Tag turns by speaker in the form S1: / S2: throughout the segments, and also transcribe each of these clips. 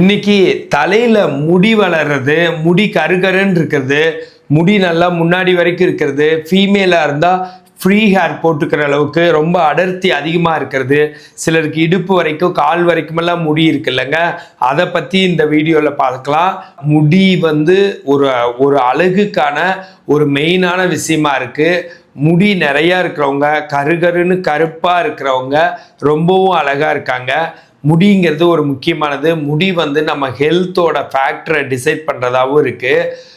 S1: இன்னைக்கு தலையில முடி வளர்றது முடி கருகருன்னு இருக்கிறது முடி நல்லா முன்னாடி வரைக்கும் இருக்கிறது ஃபீமேலாக இருந்தால் ஃப்ரீ ஹேர் போட்டுக்கிற அளவுக்கு ரொம்ப அடர்த்தி அதிகமாக இருக்கிறது. சிலருக்கு இடுப்பு வரைக்கும் கால் வரைக்குமெல்லாம் முடி இருக்குல்லங்க. அதை பற்றி இந்த வீடியோவில் பார்க்கலாம். முடி வந்து ஒரு ஒரு அழகுக்கான ஒரு மெயினான விஷயமா இருக்குது முடி நிறையா இருக்கிறவங்க கருகருன்னு கருப்பாக இருக்கிறவங்க ரொம்பவும் அழகாக இருக்காங்க. முடிங்கிறது ஒரு முக்கியமானது. முடி வந்து நம்ம ஹெல்த்தோட ஃபேக்டரை டிசைட் பண்ணுறதாகவும் இருக்குது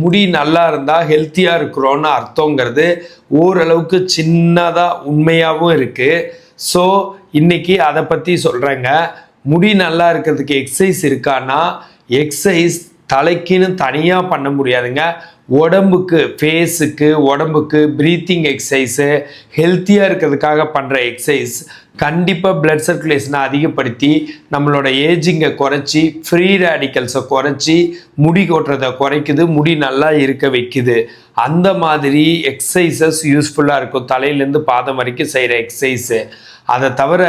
S1: முடி நல்லா இருந்தால் ஹெல்த்தியாக இருக்கிறோன்னு அர்த்தங்கிறது ஓரளவுக்கு சின்னதாக உண்மையாகவும் இருக்குது ஸோ இன்னைக்கு அதை பற்றி சொல்கிறேங்க முடி நல்லா இருக்கிறதுக்கு எக்ஸசைஸ் இருக்கான்னா எக்ஸசைஸ் தலைக்குன்னு தனியாக பண்ண முடியாதுங்க. உடம்புக்கு ஃபேஸுக்கு உடம்புக்கு ப்ரீத்திங் எக்ஸசைஸு ஹெல்த்தியாக இருக்கிறதுக்காக பண்ணுற எக்ஸசைஸ் கண்டிப்பாக பிளட் சர்க்குலேஷனை அதிகப்படுத்தி நம்மளோட ஏஜிங்கை குறைச்சி ஃப்ரீ ரேடிக்கல்ஸை குறைச்சி முடி கொட்டுறதை குறைக்குது முடி நல்லா இருக்க வைக்குது. அந்த மாதிரி எக்ஸசைசஸ் யூஸ்ஃபுல்லாக இருக்கும். தலையிலேருந்து பாதம் வரைக்கும் செய்கிற எக்ஸசைஸு அதை தவிர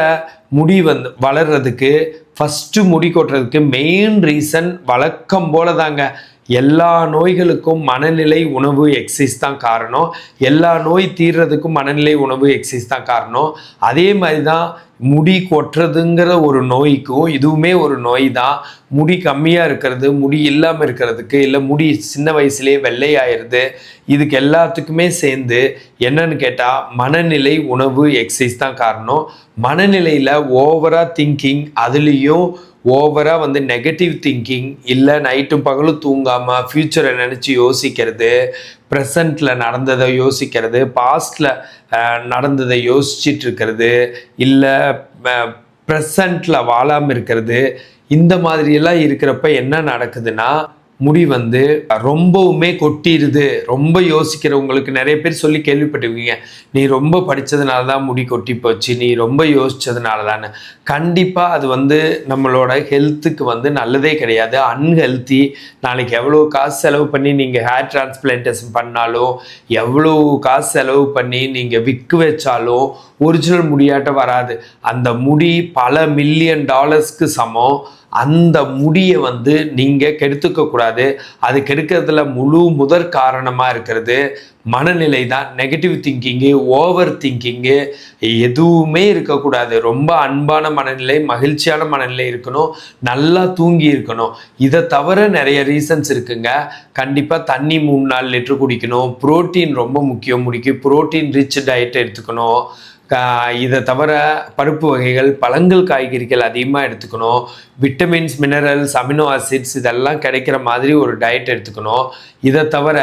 S1: முடி வந்து வளர்றதுக்கு ஃபஸ்ட்டு முடி கொட்டுறதுக்கு மெயின் ரீசன் வழக்கம் போல தாங்க எல்லா நோய்களுக்கும் மனநிலை உணவு எக்ஸசைஸ் தான் காரணம். எல்லா நோய் தீர்றதுக்கும் மனநிலை உணவு எக்ஸசைஸ் தான் காரணம். அதே மாதிரி தான் முடி கொட்டுறதுங்கிற ஒரு நோய்க்கும் இதுவுமே ஒரு நோய் தான் முடி கம்மியாக இருக்கிறது முடி இல்லாமல் இருக்கிறதுக்கு இல்லை முடி சின்ன வயசுலேயே வெள்ளையாயிருது இதுக்கு எல்லாத்துக்குமே சேர்ந்து என்னன்னு கேட்டால் மனநிலை உணவு எக்ஸசைஸ் தான் காரணம். மனநிலையில் ஓவராக திங்கிங் அதுலேயும் ஓவராக வந்து நெகட்டிவ் திங்கிங் இல்லை நைட்டும் பகலும் தூங்காமல் ஃப்யூச்சரை நினச்சி யோசிக்கிறது ப்ரெசண்ட்டில் நடந்ததை யோசிக்கிறது பாஸ்டில் நடந்ததை யோசிச்சிட்டு இருக்கிறது இல்லை ப்ரெசண்ட்டில் வாழாமல் இருக்கிறது இந்த மாதிரியெல்லாம் இருக்கிறப்ப என்ன நடக்குதுன்னா முடி வந்து ரொம்பவுமே கொட்டிடுது ரொம்ப யோசிக்கிறவங்களுக்கு நிறைய பேர் சொல்லி கேள்விப்பட்டிருக்கீங்க. நீ ரொம்ப படித்ததுனால தான் முடி கொட்டி போச்சு. நீ ரொம்ப யோசித்ததுனால தான் கண்டிப்பாக அது வந்து நம்மளோட ஹெல்த்துக்கு வந்து நல்லதே கிடையாது. அன்ஹெல்த்தி நாளைக்கு எவ்வளோ காசு செலவு பண்ணி நீங்கள் ஹேர் டிரான்ஸ்பிளான்டேஷன் பண்ணாலும் எவ்வளோ காசு செலவு பண்ணி நீங்கள் விற்க வச்சாலும் ஒரிஜினல் முடியாட்ட வராது. அந்த முடி பல மில்லியன் டாலர்ஸ்க்கு சமம். அந்த முடியை வந்து நீங்கள் கெடுத்துக்க கூடாது. அது கெடுக்கிறதுல முழு முதற் காரணமாக இருக்கிறது. மனநிலை தான். நெகட்டிவ் திங்கிங்கு ஓவர் திங்கிங்கு எதுவுமே இருக்கக்கூடாது ரொம்ப அன்பான மனநிலை மகிழ்ச்சியான மனநிலை இருக்கணும். நல்லா தூங்கி இருக்கணும். இதை தவிர நிறைய ரீசன்ஸ் இருக்குங்க. கண்டிப்பாக தண்ணி மூணு நாலு லிட்டர் குடிக்கணும். புரோட்டீன் ரொம்ப முக்கியம். முடிக்கு புரோட்டீன் ரிச் டயட் எடுத்துக்கணும். இதை தவிர பருப்பு வகைகள் பழங்கள் காய்கறிகள் அதிகமாக எடுத்துக்கணும். விட்டமின்ஸ் மினரல்ஸ் அமினோ ஆசிட்ஸ் இதெல்லாம் கிடைக்கிற மாதிரி ஒரு டயட் எடுத்துக்கணும். இதை தவிர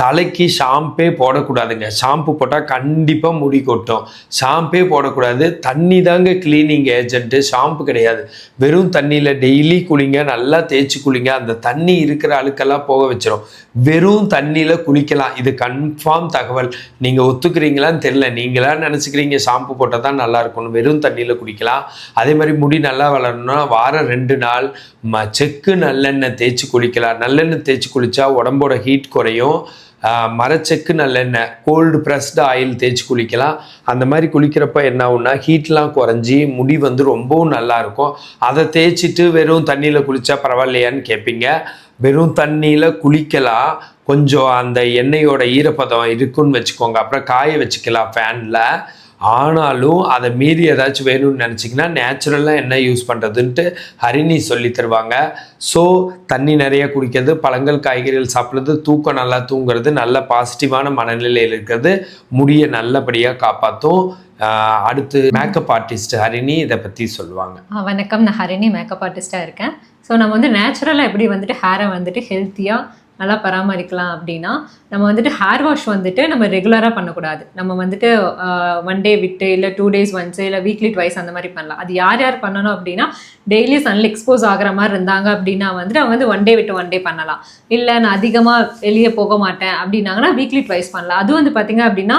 S1: தலைக்கு ஷாம்பே போடக்கூடாதுங்க. ஷாம்பு போட்டால் கண்டிப்பாக முடி கொட்டும். ஷாம்பே போடக்கூடாது. தண்ணி தாங்க க்ளீனிங் ஏஜென்ட்டு ஷாம்பு கிடையாது. வெறும் தண்ணியில் டெய்லி குளிங்க நல்லா தேய்ச்சி குளிங்க. அந்த தண்ணி இருக்கிற அழுக்கெல்லாம் போக வச்சிடும் வெறும் தண்ணியில் குளிக்கலாம். இது கன்ஃபார்ம் தகவல். நீங்கள் ஒத்துக்கிறீங்களான்னு தெரில நீங்களா நினச்சிக்கிறீங்க ஷாம்பு போட்டால் தான் நல்லா இருக்கணும் வெறும் தண்ணியில் குளிக்கலாம். அதே மாதிரி முடி நல்லா வளரணும்னா வாரம் ரெண்டு நாள் ம செக்கு நல்லெண்ணெய் தேய்ச்சி குளிக்கலாம். நல்லெண்ணெய் தேய்ச்சி குளித்தா உடம்போட ஹீட் குறையும். மரச்செக்கு நல்லெண்ணெய் கோல்டு ப்ரெஸ்டு ஆயில் தேய்ச்சி குளிக்கலாம். அந்த மாதிரி குளிக்கிறப்ப என்ன ஆகும்னா ஹீட்லாம் குறைஞ்சி முடி வந்து ரொம்பவும் நல்லா இருக்கும். அதை தேய்ச்சிட்டு வெறும் தண்ணியில் குளித்தா பரவாயில்லையான்னு கேட்பீங்க வெறும் தண்ணியில் குளிக்கலாம். கொஞ்சம் அந்த எண்ணெயோட ஈரப்பதம் இருக்குன்னு வச்சுக்கோங்க. அப்புறம் காய வச்சுக்கலாம் ஃபேனில் ஆனாலும் அதை மீறி ஏதாச்சும் வேணும்னு நினச்சிங்கன்னா நேச்சுரலாக என்ன யூஸ் பண்ணுறதுன்ட்டு ஹரிணி சொல்லி தருவாங்க. ஸோ தண்ணி நிறைய குடிக்கிறது பழங்கள் காய்கறிகள் சாப்பிட்றது தூக்கம் நல்லா தூங்குறது நல்ல பாசிட்டிவான மனநிலையில் இருக்கிறது முடியை நல்லபடியாக காப்பாற்றும். அடுத்து மேக்கப் ஆர்டிஸ்ட் ஹரிணி இதை பற்றி சொல்லுவாங்க.
S2: வணக்கம். நான் ஹரிணி மேக்கப் ஆர்டிஸ்டாக இருக்கேன். ஸோ நம்ம வந்து நேச்சுரலாக எப்படி வந்துட்டு ஹேரை வந்துட்டு ஹெல்த்தியாக நல்லா பராமரிக்கலாம் அப்படின்னா நம்ம வந்துட்டு ஹேர் வாஷ் வந்துட்டு நம்ம ரெகுலராக பண்ணக்கூடாது. நம்ம வந்துட்டு ஒன் டே விட்டு இல்லை டூ டேஸ் ஒன்ஸு இல்லை வீக்லி ட்வைஸ் அந்த மாதிரி பண்ணலாம். அது யார் யார் பண்ணணும் அப்படின்னா டெய்லி சன்ல எக்ஸ்போஸ் ஆகிற மாதிரி இருந்தாங்க அப்படின்னா வந்துட்டு அவங்க வந்து ஒன் டே விட்டு ஒன் டே பண்ணலாம். இல்லை நான் அதிகமாக வெளியே போக மாட்டேன் அப்படின்னாங்கன்னா வீக்லி ட்வைஸ் பண்ணலாம். அதுவும் வந்து பார்த்தீங்க அப்படின்னா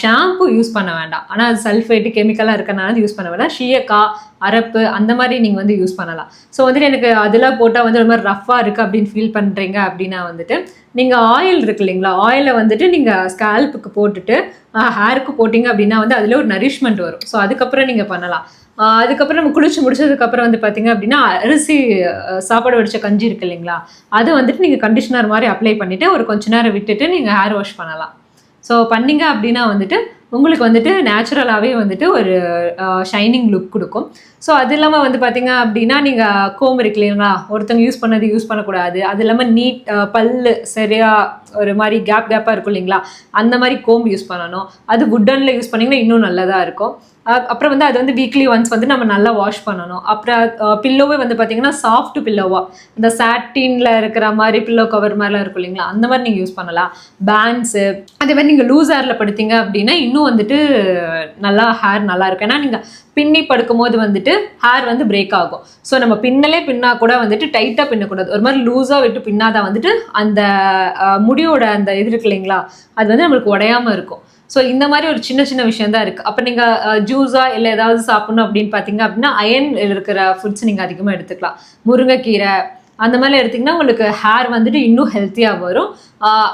S2: ஷாம்பு யூஸ் பண்ண வேண்டாம். ஆனால் அது சல்ஃபேட்டு கெமிக்கலாக இருக்கனால யூஸ் பண்ண வேண்டாம். ஷீயக்கா அரப்பு அந்த மாதிரி நீங்கள் வந்து யூஸ் பண்ணலாம். ஸோ வந்துட்டு எனக்கு அதெல்லாம் போட்டால் வந்து ரொம்ப ரஃப்பாக இருக்குது அப்படின்னு ஃபீல் பண்ணுறீங்க அப்படின்னா வந்துட்டு நீங்கள் ஆயில் இருக்கு இல்லைங்களா? ஆயிலை வந்துட்டு நீங்கள் ஸ்கேல்புக்கு போட்டுட்டு ஹேருக்கு போட்டிங்க அப்படின்னா வந்து அதில் ஒரு நரிஷ்மெண்ட் வரும். ஸோ அதுக்கப்புறம் நீங்கள் பண்ணலாம். அதுக்கப்புறம் நம்ம குளிச்சு முடிச்சதுக்கப்புறம் வந்து பார்த்தீங்க அப்படின்னா அரிசி சாப்பாடு வடிச்ச கஞ்சி இருக்கு இல்லைங்களா? அது வந்துட்டு நீங்கள் கண்டிஷனர் மாதிரி அப்ளை பண்ணிவிட்டு ஒரு கொஞ்ச நேரம் விட்டுட்டு நீங்கள் ஹேர் வாஷ் பண்ணலாம். ஸோ பண்ணிங்க அப்படின்னா வந்துட்டு உங்களுக்கு வந்துட்டு நேச்சுரலாகவே வந்துட்டு ஒரு ஷைனிங் லுக் கொடுக்கும். ஸோ அது இல்லாமல் வந்து பார்த்தீங்க அப்படின்னா நீங்கள் கோம் இருக்கு இல்லைங்களா ஒருத்தவங்க யூஸ் பண்ணது யூஸ் பண்ணக்கூடாது. அது இல்லாமல் நீட் பல்லு சரியாக ஒரு மாதிரி கேப் கேப்பாக இருக்கும் இல்லைங்களா? அந்த மாதிரி கோம் யூஸ் பண்ணணும். அது வுட்டனில் யூஸ் பண்ணிங்கன்னா இன்னும் நல்லதாக இருக்கும். அப்புறம் வந்து அது வந்து வீக்லி ஒன்ஸ் வந்து நம்ம நல்லா வாஷ் பண்ணணும். அப்புறம் பில்லோவே வந்து பார்த்தீங்கன்னா சாஃப்ட் பில்லோவா இந்த சாட்டின்ல இருக்கிற மாதிரி பில்லோ கவர் மாதிரிலாம் இருக்கும் இல்லைங்களா? அந்த மாதிரி நீங்கள் யூஸ் பண்ணலாம். பேண்ட்ஸு அதே மாதிரி நீங்கள் லூஸ் ஏரில் படுத்தீங்க அப்படின்னா இன்னும் வந்துட்டு நல்லா ஹேர் நல்லா இருக்கும். ஏன்னா நீங்கள் பின்னி படுக்கும்போது வந்துட்டு ஹேர் வந்து பிரேக் ஆகும். ஸோ நம்ம பின்னலே பின்னா கூட வந்துட்டு டைட்டாக பின்னக்கூடாது. ஒரு மாதிரி லூஸாக விட்டு பின்னாதான் வந்துட்டு அந்த முடியோட அந்த இது இருக்கு இல்லைங்களா? அது வந்து நம்மளுக்கு உடையாம இருக்கும். ஸோ இந்த மாதிரி ஒரு சின்ன சின்ன விஷயம் தான் இருக்குது அப்போ நீங்கள் ஜூஸாக இல்லை ஏதாவது சாப்பிடணும் அப்படின்னு பார்த்தீங்க அப்படின்னா அயன் இருக்கிற ஃபுட்ஸ் நீங்கள் அதிகமாக எடுத்துக்கலாம். முருங்கைக்கீரை அந்த மாதிரி எடுத்திங்கன்னா உங்களுக்கு ஹேர் வந்துட்டு இன்னும் ஹெல்த்தியாக வரும்.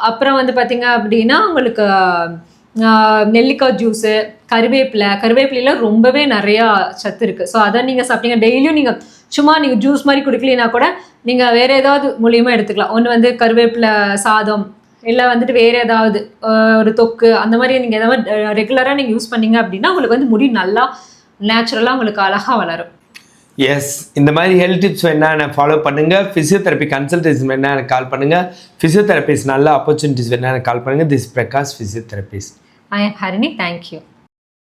S2: அப்புறம் வந்து பார்த்தீங்க அப்படின்னா உங்களுக்கு நெல்லிக்காய் ஜூஸு கருவேப்பிலை. கருவேப்பிலையில ரொம்பவே நிறையா சத்து இருக்குது ஸோ அதை நீங்கள் சாப்பிட்டீங்க. டெய்லியும் நீங்கள் சும்மா நீங்கள் ஜூஸ் மாதிரி குடிக்கலைன்னா கூட நீங்கள் வேறு ஏதாவது மூலியமாக எடுத்துக்கலாம். ஒன்று வந்து கருவேப்பிலை சாதம் இல்லை வந்துட்டு வேறு ஏதாவது ஒரு தொக்கு அந்த மாதிரி நீங்கள் ஏதாவது ரெகுலராக நீங்கள் யூஸ் பண்ணீங்க அப்படின்னா உங்களுக்கு வந்து முடி நல்லா நேச்சுரலாக உங்களுக்கு அழகாக வளரும்.
S1: எஸ் இந்த மாதிரி ஹெல்த் டிப்ஸ் என்னென்ன ஃபாலோ பண்ணுங்கள் ஃபிசியோதெரப்பி கன்சல்டேஷன் என்னென்ன எனக்கு கால் பண்ணுங்கள் ஃபிசியோதெரபிஸ்ட் நல்ல ஆப்பர்ச்சுனிட்டிஸ் என்னென்ன எனக்கு கால் பண்ணுங்கள் this Prakash physiotherapist
S2: I am Harini. Thank you.